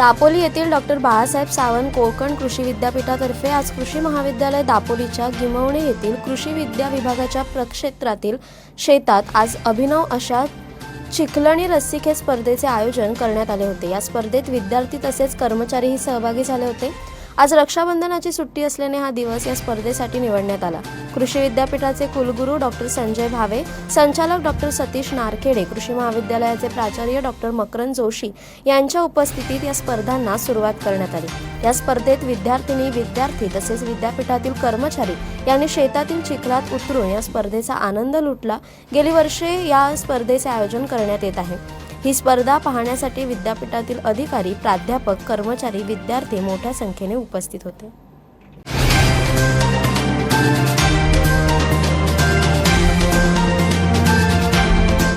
दापोली येथील डॉक्टर बाळासाहेब सावंत कोकण कृषी विद्यापीठातर्फे आज कृषी महाविद्यालय दापोलीच्या गिमवणे येथील कृषी विद्या विभागाच्या प्रक्षेत्रातील शेतात आज अभिनव अशा चिखलणी रस्सीखेच स्पर्धेचे आयोजन करण्यात आले होते. या स्पर्धेत विद्यार्थी तसेच कर्मचारीही सहभागी झाले होते. आज रक्षाबंधनाची सुट्टी असल्याने हा दिवस या स्पर्धेसाठी निवडण्यात आला. कृषी विद्यापीठाचे कुलगुरू डॉक्टर संजय भावे संचालक डॉक्टर सतीश नारखेडे कृषी महाविद्यालयाचे प्राचार्य डॉक्टर मकरंद जोशी यांच्या उपस्थितीत या स्पर्धांना सुरुवात करण्यात आली. या स्पर्धेत विद्यार्थिनी विद्यार्थी तसेच विद्यापीठातील कर्मचारी यांनी शेतातील चिखलात उतरून या स्पर्धेचा आनंद लुटला. गेली वर्षे या स्पर्धेचे आयोजन करण्यात येत आहे. ही स्पर्धा पाहण्यासाठी विद्यापीठातील अधिकारी प्राध्यापक कर्मचारी विद्यार्थी मोठ्या संख्येने उपस्थित होते.